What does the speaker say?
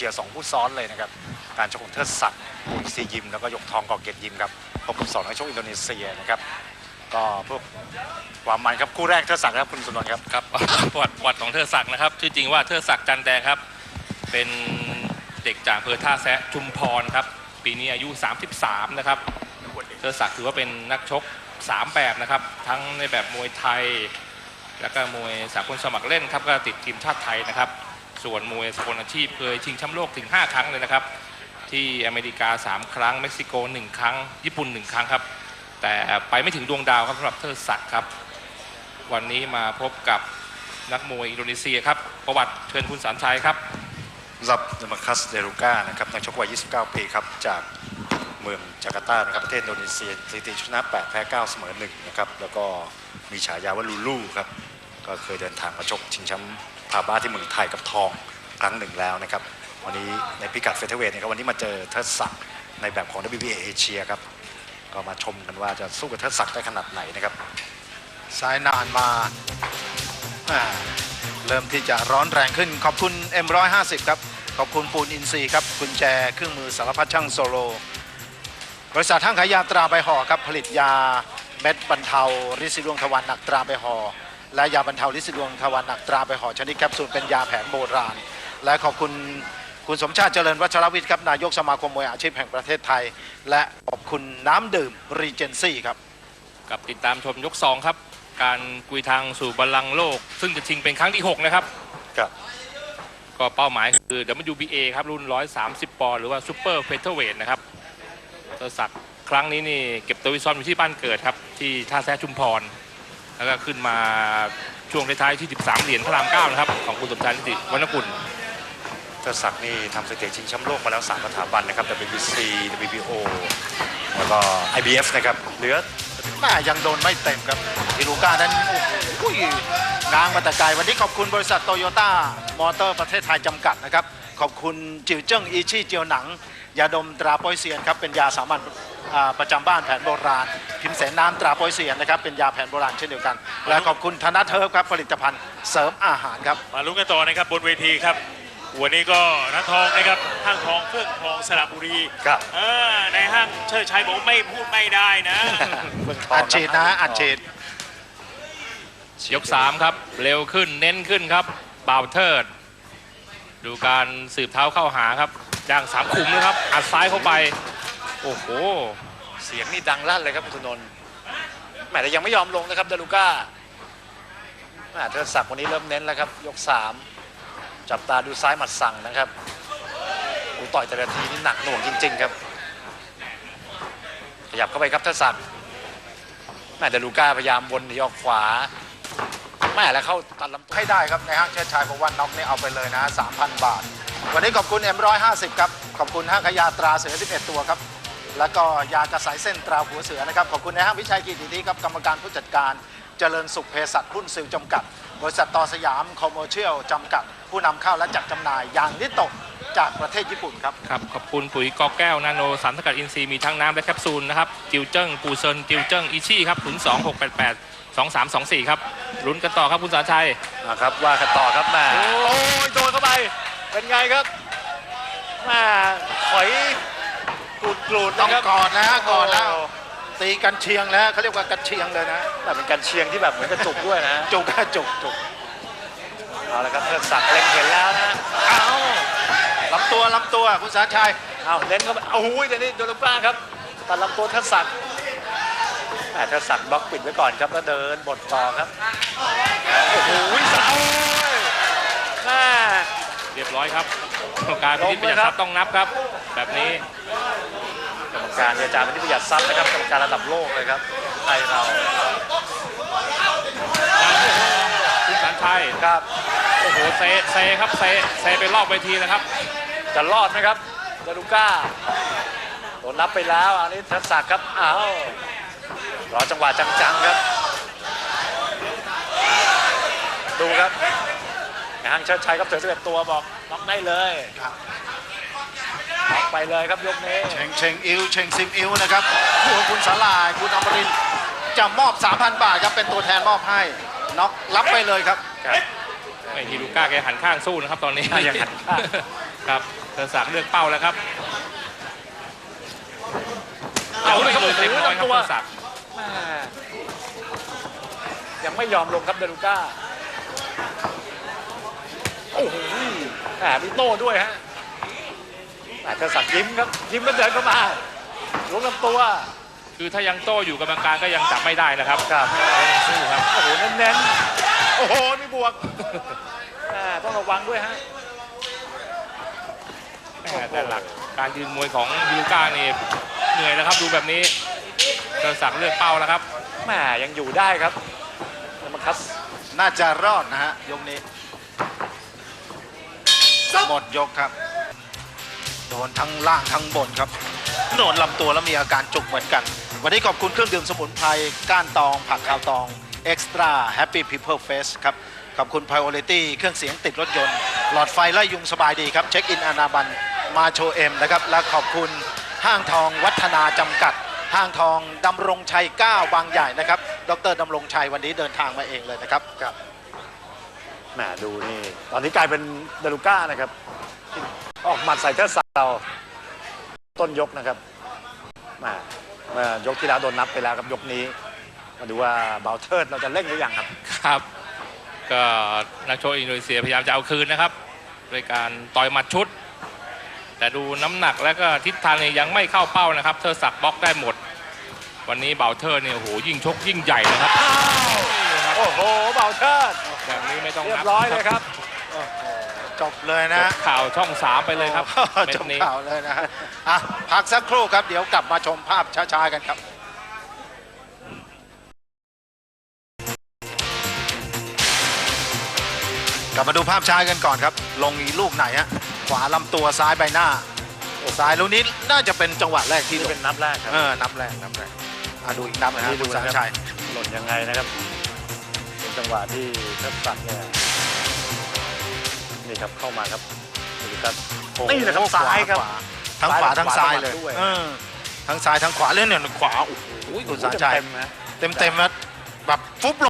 ชียสองผู้ซ้อนเลยนะครับ การชกของเทิดศักดิ์ปุยซียิม แล้วก็ยกทองกอเกตยิมครับพบกับสองนักชกอินโดนีเซียนะครับ ก็พื่อความมันครับคู่แรกเทิดศักดิ์ครับคุณสุนทรครับ ครับประวัติประวัติของเทิดศักดิ์นะครับชื่อจริงว่าเทิดศักดิ์จันแดงครับ เป็นเด็กจากอำเภอท่าแซะชุมพรครับ ปีนี้อายุ 33 นะครับ เทิดศักดิ์ถือว่าเป็นนักชก 3 แบบนะครับ ทั้งในแบบมวยไทย แล้วก็มวยสากลสมัครเล่นครับก็ติดทีมชาติไทยนะครับ ส่วนมวยสกลอาชีพเคยชิงแชมป์โลกถึง 5 ครั้งเลยนะครับ ที่อเมริกา 3 ครั้ง เม็กซิโก 1 ครั้ง ญี่ปุ่น 1 ครั้งครับ แต่ไปไม่ถึงดวงดาวครับสำหรับเทิดศักดิ์ครับ วันนี้มาพบกับนักมวยอินโดนีเซียครับ ประวัติเชิญคุณสารชัยครับซับเดมคัสเดรุก้านะครับนักชกวัย 29 ปีครับจากเมืองจาการ์ตานะครับประเทศอินโดนีเซียสถิติชนะ 8 แพ้ 9 เสมอ1นะครับแล้วก็มีฉายาว่าลูลูครับ ก็เคยเดินทางมาชกชิงแชมป์พาบ้าที่เมืองไทยกับทองครั้งหนึ่งแล้วนะครับ วันนี้ในพิกัดเฟเธอร์เวทนะครับวันนี้มาเจอเทิดศักดิ์ในแบบของ WBA เอเชียครับก็มาชมกันว่าจะสู้กับเทิดศักดิ์ได้ขนาดไหนนะครับซ้ายนานมาเริ่มที่จะร้อนแรงขึ้นขอบคุณ M150 ครับ ขอบคุณปูนอินซีครับกุญแจเครื่องมือสารพัดช่างโซโล บริษัทห้างขายยาตราใบห่อครับผลิตยาเม็ดบรรเทาริดสีดวงทวารหนักตราใบห่อ และยาบรรเทาริดสีดวงทวารหนักตราใบห่อชนิดแคปซูลเป็นยาแผนโบราณ และขอบคุณคุณสมชาติเจริญวัชรวิทย์ครับนายกสมาคมมวยอาชีพแห่งประเทศไทย และขอบคุณน้ำดื่มรีเจนซี่ครับกับติดตามชมยก 2 ครับ การกุยทางสู่บัลลังก์โลก ซึ่งจะชิงเป็นครั้งที่ 6 นะครับครับก็เป้าหมายคือ WBA ครับ รุ่น 130 ปอนด์หรือว่าซูเปอร์เฟเธอร์เวทนะครับเทิดศักดิ์ครั้งนี้นี่เก็บตัววิซ้อมอยู่ที่บ้านเกิดครับ ที่ท่าแซะชุมพร แล้วก็ขึ้นมาช่วงท้ายๆที่ 13 เหรียญพระรามเก้านะครับ ของคุณสมชายนิติวรรณกุลเทิดศักดิ์นี่ทำสถิติชิงแชมป์โลกมาแล้ว3สถาบันนะครับ WBC WBO แล้วก็ IBF นะครับเหลือแม่ยังโดนไม่เต็มครับอิลูก้านั้นโอ้โหง้างมาแต่ไกลวันนี้ขอบคุณบริษัทโตโยต้ามอเตอร์ประเทศไทยจำกัดนะครับ ขอบคุณจิวเจิ้งอีชี่เจียวหนัง ยาดมตราโปอยเซียนครับ เป็นยาสามัญ ประจำบ้านแผนโบราณ พิมพ์แสนน้ำตราโปอยเซียนนะครับเป็นยาแผนโบราณเช่นเดียวกัน และขอบคุณธนัทเทิร์ฟครับผลิตภัณฑ์เสริมอาหารครับมาลุ้นกันต่อนะครับบนเวทีครับวันนี้ก็นักทองนะครับห้างทองเฟื่องทองสระบุรีครับเออในห้างเชิดชัยบอกไม่พูดไม่ได้นะเมืองทองอัดฉีดนะอัดฉีดยก3ครับเร็วขึ้นเน้นขึ้นครับบ่าวเทิด ดูการสืบเท้าเข้าหาครับย่างสามขุมนะครับอัดซ้ายเข้าไป โอ้โห เสียงนี่ดังลั่นเลยครับคุณนนท์แหมแต่ยังไม่ยอมลงนะครับเดลูก้าแหมเทิดศักวันนี้เริ่มเน้นแล้วครับ ยก 3 จับตาดูซ้ายหมัดสั่งนะครับอูต่อยแต่ละทีนี่หนักหน่วงจริง ๆ ครับ ขยับเข้าไปครับเทิดศักดิ์แมเดลูก้าพยายามวนหนีออกขวา แม่แล้วเข้าตัดลำตัวให้ได้ครับในห้างเชิดชัยบอกว่าน็อกนี่เอาไปเลยนะ 3,000 บาท วันนี้ขอบคุณ M150 ครับ ขอบคุณห้างขยยาตราเสือ11 ตัวครับ แล้วก็ยากระสายเส้นตราหัวเสือนะครับขอบคุณในห้างวิชัยกิจดีครับกรรมการผู้จัดการเจริญสุขเภสัชหุ้นซิลจำกัด บริษัทต่อสยามคอมเมอร์เชียลจำกัด ผู้นำเข้าและจัดจำหน่ายยางนิโตะจากประเทศญี่ปุ่นครับครับขอบคุณปุ๋ยกอแก้ว นาโนสารสกัดอินทรีย์มีทั้งน้ำและแคปซูลนะครับจิวเจิ้งปูเซินจิวเจิ้งอิชี่ครับ0 2 6 8 8 2 3 2 4 ครับลุ้นกันต่อครับคุณสารชัยนะครับว่ากันต่อครับแหม่โอ้ยโดนเข้าไปเป็นไงครับแหม่ถอย กรูดกรูดต้นะองครับกอดแล้วกอดแล้วโตีกันเชียงแล้วเขาเรียกว่ากันเชียงเลยนะแต่เป็นการเชียงที่แบบเหมือนกระจุกด้วยนะจุกอะจุกจุกเอาละครับเทิดศักดิ์เล็งเห็นแล้วนะเอาลำตัวลำตัวคุณสาชัยเอาเล่นเข้าไปเอาหุยแต่นี่โดนลูกป้าครับตัดลำตัวเทิดศักดิ์แหม่เทิดศักดิ์บล็อกปิดไว้ก่อนครับแล้วเดินบทต่อครับโอ้โหเสาแม่เรียบร้อยครับกรรมการพินิจประหยัดทรัพย์ต้องนับครับ แบบนี้กรร มการเนี่ยอาจารย์เป็นที่ประหยัดทรัพย์นะครับกรรมการระดับโลกเลยครับไทยเราคุณสารชัยครับโอ้โหเซเซครับเซเซไปรอบเวทีนะครับ จะรอดไหมครับเดลูก้าโดนนับไปแล้วอันนี้ทัศศักดิ์ครับอ้าวรอจังหวะจังๆครับ ดูครับงานเชิดชัยครับเสือสิบเอ็ดตัวบอกน็อกได้เลยครับน็อก ไปเลยครับยกนี้เชงเชงอิวเชงซิมอิวนะครับผู้ของคุณสาลายคุณอมรินทร์จะมอบ 3,000 บาทครับเป็นตัวแทนมอบให้น็อกรับไปเลยครับครับไม่ฮิรูก้าแกหันข้างสู้นะครับตอนนี้อะยังหันข้างครับเธอศักดิ์เลือกเป้าแล้วครับเอาไปเลยเต็มร้อยครับเธอศักดิ์แม่ยังไม่ยอมลงครับเดลูก้าโอ้โหแหมมีโต้ด้วยฮะ แหมเธอสักดิ์ยิ้มครับยิ้มแล้วเดินเข้ามาล้วงลำตัวคือถ้ายังโต้อยู่กรรมการก็ยังจับไม่ได้นะครับครับต้องสู้ครับโอ้โหเน้นๆโอ้โหมีบวกแหมต้องระวังด้วยฮะแหม่แต่หลักการยืนมวยของยูลูก้านี่เหนื่อยแล้วครับดูแบบนี้เธอศักดิ์เลือกเป้าแล้วครับแหมยังอยู่ได้ครับแล้วมาคัสน่าจะรอดนะฮะยกนี้หมดยกครับ โดนทั้งล่างทั้งบนครับโดนลำตัวแล้วมีอาการจุกเหมือนกัน วันนี้ขอบคุณเครื่องดื่มสมุนไพรก้านตอง ผักขาวตอง Extra Happy People Face ครับ ขอบคุณ Priority เครื่องเสียงติดรถยนต์ หลอดไฟไล่ยุงสบายดีครับ เช็คอินอนาบันมาโชเอ็มนะครับ และขอบคุณห้างทองวัฒนาจำกัด ห้างทองดำรงชัย 9 บางใหญ่นะครับ ดรดำรงชัยวันนี้เดินทางมาเองเลยนะครับแหมดูนี่ ตอนนี้กลายเป็นเดลูก้านะครับ ออกหมัดใส่เทอร์สักดิ์เราต้นยกนะครับแหมเมื่อยกที่แล้วโดนนับไปแล้วครับยกนี้ มาดูว่าเบลเทิร์ดเราจะเล่นหรือยังครับ ครับ ก็นักโชกอินโดนีเซียพยายามจะเอาคืนนะครับโดยการต่อยหมัดชุด แต่ดูน้ำหนักแล้วก็ทิศทางเนี่ยยังไม่เข้าเป้านะครับ เธอสักบล็อกได้หมด วันนี้เบาเทอร์เนี่ยโอ้โหยิ่งชกยิ่งใหญ่นะครับ โอ้โหเบลเทิร์ดแบบนี้ไม่ต้องเรียนับร้อยเลยครับ จบเลยจนะบข่าวช่องสามไปเลยครับเม็จดบนี้ข่าวเลยนะฮะอะพักสักครู่ครับเดี๋ยวกลับมาชมภาพช้าๆกันครับกลับมาดูภาพช้ากันก่อนครับ ลงอีลูกไหนฮะขวาลำตัวซ้ายใบหน้าซ้ายลูกนี้น่าจะเป็นจังหวะแรกที่ที่ลงเป็นนับแรกครับเออนับแรกนับแรกอะดูอีกนับนะฮะอันนี้ดูคุณสานะครับชัยหล่นยังไงนะครับเป็นจังหวะที่เทอร์สักดิ์เนี่ย นี่ครับเข้ามาครับดูครับนี่แหละครับโอ้โซ้ายครับ ขวทั้งขวาทั้งซ้ายเลยขวาด้วยเออทั้งซ้ายทั้งขวาเล่นเนี่ยขวาโอ้โหคุณสาชัยเต็มๆนะเต็มเต็มๆนะแบบฟุบลง